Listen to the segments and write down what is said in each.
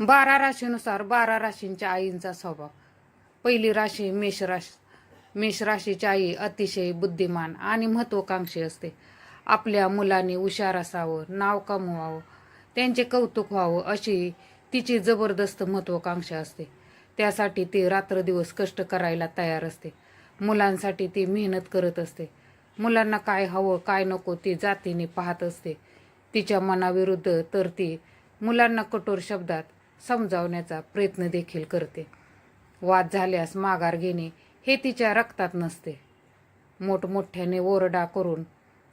बारा राशीनुसार बारा राशींच्या आईंचा स्वभाव. पहिली राशी मेष राशी. मेष राशीची आई अतिशय बुद्धिमान आणि महत्वाकांक्षी असते. आपल्या मुलांनी हुशार असावं नाव कमवावं त्यांचे कौतुक व्हावं अशी तिची जबरदस्त महत्वाकांक्षा असते. त्यासाठी ती रात्रदिवस कष्ट करायला तयार असते. मुलांसाठी ती मेहनत करत असते. मुलांना काय हवं काय नको ती जातीने पाहत असते. तिच्या मनाविरुद्ध तर ती मुलांना कठोर शब्दात समजावण्याचा प्रयत्न देखील करते. वाद झाल्यास माघार घेणे हे तिच्या रक्तात नसते. मोठमोठ्याने ओरडा करून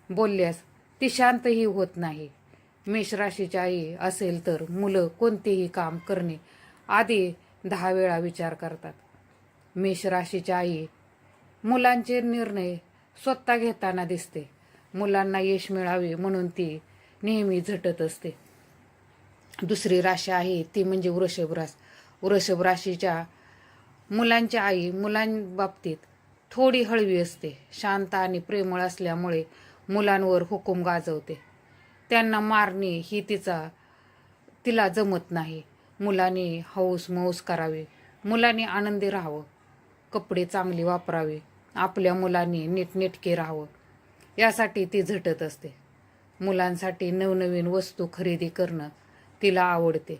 बोलल्यास ती शांतही होत नाही. मेष राशीची आई असेल तर मुलं कोणतेही काम करणे आधी दहा वेळा विचार करतात. मेष आई मुलांचे निर्णय स्वतः घेताना दिसते. मुलांना यश मिळावे म्हणून ती नेहमी झटत असते. दुसरी राशी आहे ती म्हणजे वृषभ रास. वृषभ राशीच्या मुलांच्या आई मुलांबाबतीत थोडी हळवी असते. शांत आणि प्रेमळ असल्यामुळे मुलांवर हुकूम गाजवते. त्यांना मारणे ही तिचा तिला जमत नाही. मुलांनी हौस मौस करावे. मुलांनी आनंदी राहावं. कपडे चांगले वापरावे. आपल्या मुलांनी नीटनेटके राहावं. यासाठी ती झटत असते. मुलांसाठी नवनवीन वस्तू खरेदी करणं तिला आवडते.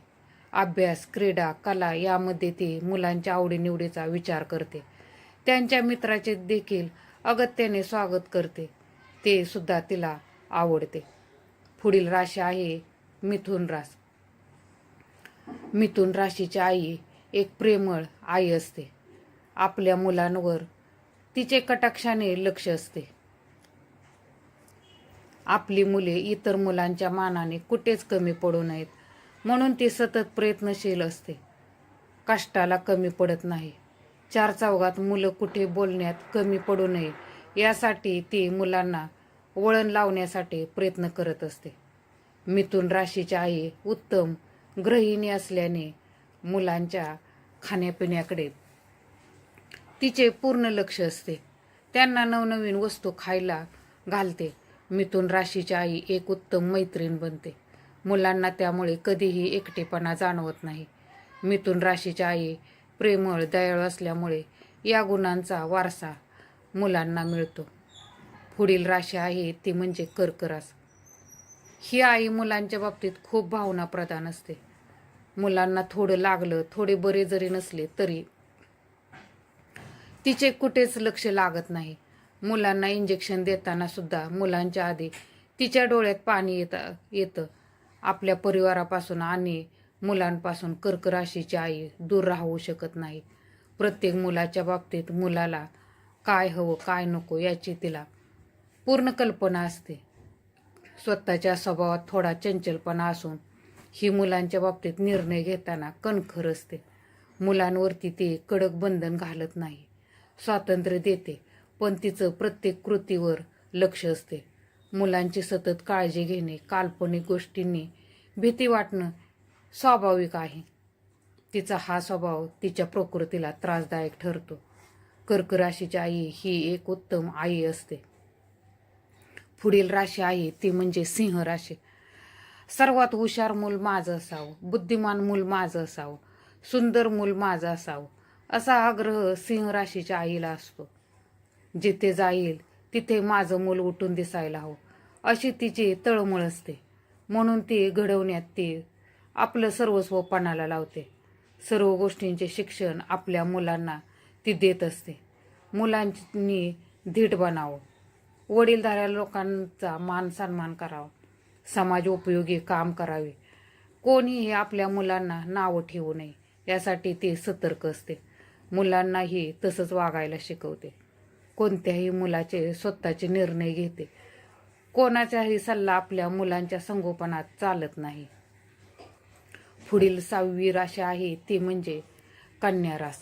अभ्यास क्रीडा कला यामध्ये ती मुलांच्या आवडीनिवडीचा विचार करते. त्यांच्या मित्राचे देखील अगत्याने स्वागत करते. ते सुद्धा तिला आवडते. पुढील राशी आहे मिथुन रास. मिथुन राशीची आई एक प्रेमळ आई असते. आपल्या मुलांवर तिचे कटाक्षाने लक्ष असते. आपली मुले इतर मुलांच्या मानाने कुठेच कमी पडू नयेत. म्हणून ती सतत प्रयत्नशील असते. कष्टाला कमी पडत नाही. चार चौघात मुलं कुठे बोलण्यात कमी पडू नये यासाठी ती मुलांना वळण लावण्यासाठी प्रयत्न करत असते. मिथुन राशीची आई उत्तम गृहिणी असल्याने मुलांच्या खाण्यापिण्याकडे तिचे पूर्ण लक्ष असते. त्यांना नवनवीन वस्तू खायला घालते. मिथुन राशीची आई एक उत्तम मैत्रीण बनते. मुलांना त्यामुळे कधीही एकटेपणा जाणवत नाही. मिथुन राशीची आई प्रेमळ दयाळू असल्यामुळे या गुणांचा वारसा मुलांना मिळतो. पुढील राशी आहे ती म्हणजे कर्करास. ही आई मुलांच्या बाबतीत खूप भावना प्रदान असते. मुलांना थोडं लागलं थोडे बरे जरी नसले तरी तिचे कुठेच लक्ष लागत नाही. मुलांना इंजेक्शन देताना सुद्धा मुलांच्या आधी तिच्या डोळ्यात पाणी येत येतं. आपल्या परिवारापासून आणि मुलांपासून कर्क राशीची आई दूर राहू शकत नाही. प्रत्येक मुलाच्या बाबतीत मुलाला काय हवं काय नको याची तिला पूर्ण कल्पना असते. स्वतःच्या स्वभावात थोडा चंचलपणा असून ही मुलांच्या बाबतीत निर्णय घेताना कणखर असते. मुलांवरती ती कडक बंधन घालत नाही. स्वातंत्र्य देते पण तिचं प्रत्येक कृतीवर लक्ष असते. मुलांची सतत काळजी घेणे काल्पनिक गोष्टींनी भीती वाटणं स्वाभाविक आहे. तिचा हा स्वभाव तिच्या प्रकृतीला त्रासदायक ठरतो. कर्क राशीची आई ही एक उत्तम आई असते. पुढील राशी आहे ती म्हणजे सिंह राशी. सर्वात हुशार मूल माझं असावं बुद्धिमान मूल माझं असावं सुंदर मूल माझं असावं असा आग्रह सिंह राशीच्या आईला असतो. जिथे जाईल तिथे माझं मूल उठून दिसायला हवं. अशी तिची तळमळ असते. म्हणून ती घडवण्यात ती आपलं सर्वस्व पणाला लावते. सर्व गोष्टींचे शिक्षण आपल्या मुलांना ती देत असते. मुलांनी धीट बनावं. वडीलधाऱ्या लोकांचा मान सन्मान करावा. समाज उपयोगी काम करावे. कोणीही आपल्या मुलांना नावं ठेवू नये. यासाठी ती सतर्क असते. मुलांनाही तसंच वागायला शिकवते. कोणत्याही मुलाचे स्वतःचे निर्णय घेते. कोणाचाही सल्ला आपल्या मुलांच्या संगोपनात चालत नाही. पुढील सहावी राशी आहे ती म्हणजे कन्या रास.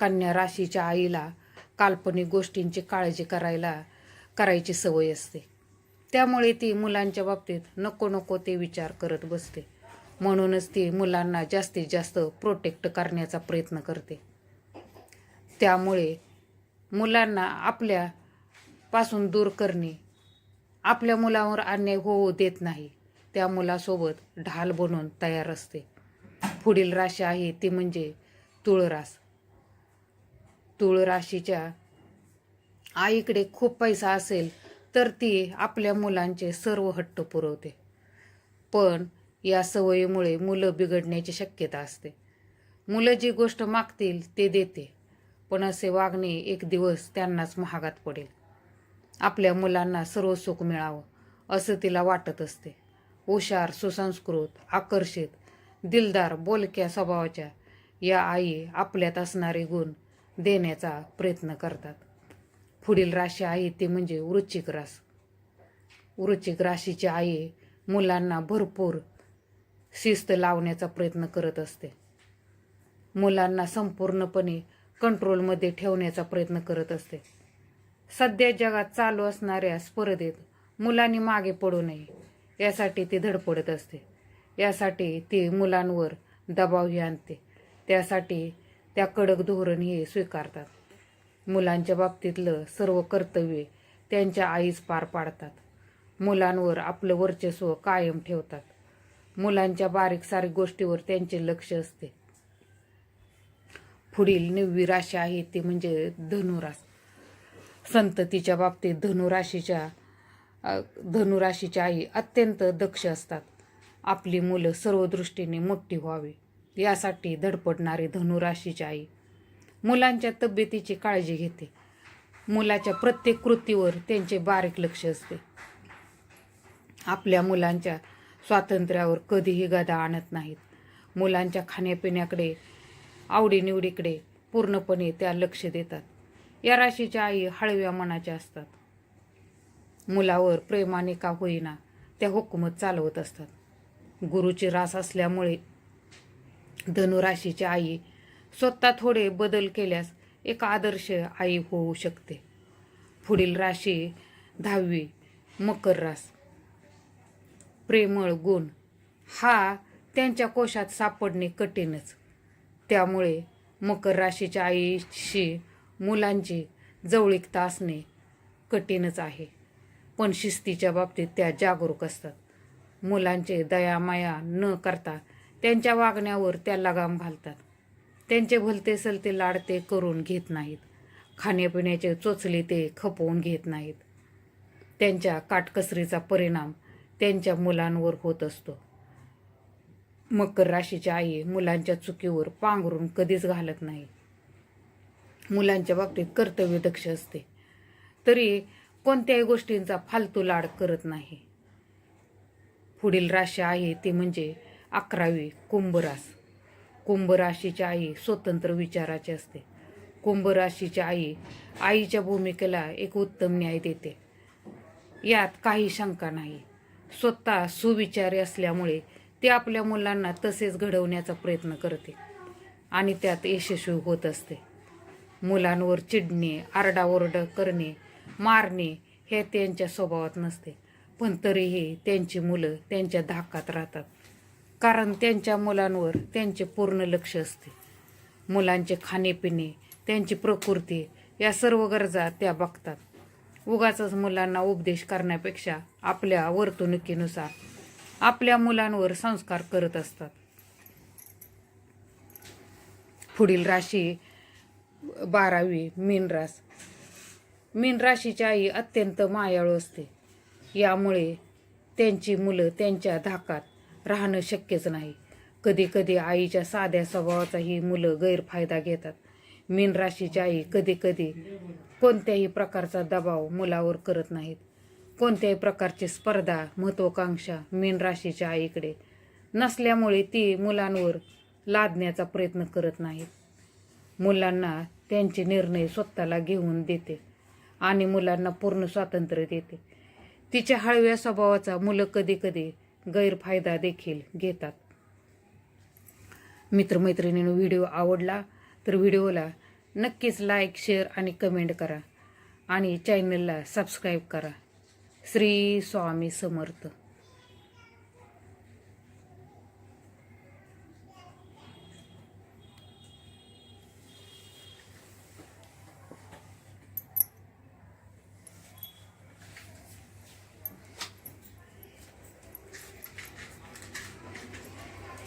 कन्या राशीच्या आईला काल्पनिक गोष्टींची काळजी करायला करायची सवय असते. त्यामुळे ती मुलांच्या बाबतीत नको नको ते विचार करत बसते. म्हणूनच ती मुलांना जास्तीत जास्त प्रोटेक्ट करण्याचा प्रयत्न करते. त्यामुळे मुलांना आपल्या पासून दूर करणे. आपल्या मुलावर अन्याय होऊ देत नाही. त्या मुलासोबत ढाल बनून तयार असते. पुढील राशी आहे ती म्हणजे तुळरास तुळ राशीच्या आईकडे खूप पैसा असेल तर ती आपल्या मुलांचे सर्व हट्ट पुरवते. पण या सवयीमुळे मुलं बिघडण्याची शक्यता असते. मुलं जी गोष्ट मागतील ते देते. पण असे वागणे एक दिवस त्यांनाच महागात पडेल. आपल्या मुलांना सर्व सुख मिळावं असं तिला वाटत असते. हुशार सुसंस्कृत आकर्षित दिलदार बोलक्या स्वभावाच्या या आई आपल्यात असणारे गुण देण्याचा प्रयत्न करतात. पुढील राशी आहे ती म्हणजे वृश्चिक रास. वृश्चिक राशीची आई मुलांना भरपूर शिस्त लावण्याचा प्रयत्न करत असते. मुलांना संपूर्णपणे कंट्रोलमध्ये ठेवण्याचा प्रयत्न करत असते. सध्या जगात चालू असणाऱ्या स्पर्धेत मुलांनी मागे पडू नये यासाठी ती धडपडत असते. यासाठी ती मुलांवर दबावही आणते. त्यासाठी त्या कडक धोरण हे स्वीकारतात. मुलांच्या बाबतीतलं सर्व कर्तव्ये त्यांच्या आईच पार पाडतात. मुलांवर आपलं वर्चस्व कायम ठेवतात. मुलांच्या बारीक सारीक गोष्टीवर त्यांचे लक्ष असते. पुढील निव्वी राशी आहे ती म्हणजे धनुरास संततीच्या बाबतीत धनुराशीच्या धनुराशीच्या आई अत्यंत दक्ष असतात. आपली मुलं सर्व दृष्टीने मोठी व्हावी यासाठी धडपडणारी धनुराशीची आई मुलांच्या तब्येतीची काळजी घेते. मुलाच्या प्रत्येक कृतीवर त्यांचे बारीक लक्ष असते. आपल्या मुलांच्या स्वातंत्र्यावर कधीही गदा आणत नाहीत. मुलांच्या खाण्यापिण्याकडे आवडीनिवडीकडे पूर्णपणे त्या लक्ष देतात. या राशीच्या आई हळव्या मनाच्या असतात. मुलावर प्रेमाने का होईना त्या हुकूमत चालवत असतात. गुरुची रास असल्यामुळे धनुराशीची आई स्वतः थोडे बदल केल्यास एक आदर्श आई होऊ शकते. पुढील राशी दहावी मकर रास. प्रेमळ गुण हा त्यांच्या कोशात सापडणे कठीणच. त्यामुळे मकर राशीच्या आईशी मुलांची जवळीकता असणे कठीणच आहे. पण शिस्तीच्या बाबतीत त्या जागरूक असतात. मुलांचे दयामाया न करता त्यांच्या वागण्यावर त्या लगाम घालतात. त्यांचे भलते सलते लाडते करून घेत नाहीत. खाण्यापिण्याचे चोचले ते खपवून घेत नाहीत. त्यांच्या काटकसरीचा परिणाम त्यांच्या मुलांवर होत असतो. मकर राशीची आई मुलांच्या चुकीवर पांघरून कधीच घालत नाही. मुलांच्या बाबतीत कर्तव्य दक्ष असते. तरी कोणत्याही गोष्टींचा फालतू लाड करत नाही. पुढील राशी आहे ती म्हणजे अकरावी कुंभ कुंभराशीची कुंभ राशीची आई स्वतंत्र विचाराची असते. कुंभ राशीची आई आईच्या भूमिकेला एक उत्तम न्याय देते. यात काही शंका नाही. स्वतः सुविचारी असल्यामुळे ते आपल्या मुलांना तसेच घडवण्याचा प्रयत्न करते. आणि त्यात यशस्वी होत असते. मुलांवर चिडणे आरडाओरड करणे मारणे हे त्यांच्या स्वभावात नसते. पण तरीही त्यांची मुलं त्यांच्या धाकात राहतात. कारण त्यांच्या मुलांवर त्यांचे पूर्ण लक्ष असते. मुलांचे खाणेपिणे त्यांची प्रकृती या सर्व गरजा त्या बघतात. उगाच मुलांना उपदेश करण्यापेक्षा आपल्या वर्तणुकीनुसार आपल्या मुलांवर संस्कार करत असतात. पुढील राशी बारावी मीन रास. मीन राशीची आई अत्यंत मायाळू असते. यामुळे त्यांची मुलं त्यांच्या धाकात राहणं शक्यच नाही. कधी कधी आईच्या साध्या स्वभावाचाही मुलं गैरफायदा घेतात. मीन राशीची आई कधी कधी कोणत्याही प्रकारचा दबाव मुलावर करत नाहीत. कोणत्याही प्रकारची स्पर्धा महत्वाकांक्षा मीन राशीच्या आईकडे नसल्यामुळे ती मुलांवर लादण्याचा प्रयत्न करत नाहीत. मुलांना त्यांचे निर्णय स्वतःला घेऊन देते आणि मुलांना पूर्ण स्वातंत्र्य देते. तिच्या हळव्या स्वभावाचा मुलं कधी कधी गैरफायदा देखील घेतात. मित्रमैत्रिणीनं व्हिडिओ आवडला तर व्हिडिओला नक्कीच लाईक शेअर आणि कमेंट करा आणि चॅनलला सबस्क्राईब करा. श्री स्वामी समर्थ.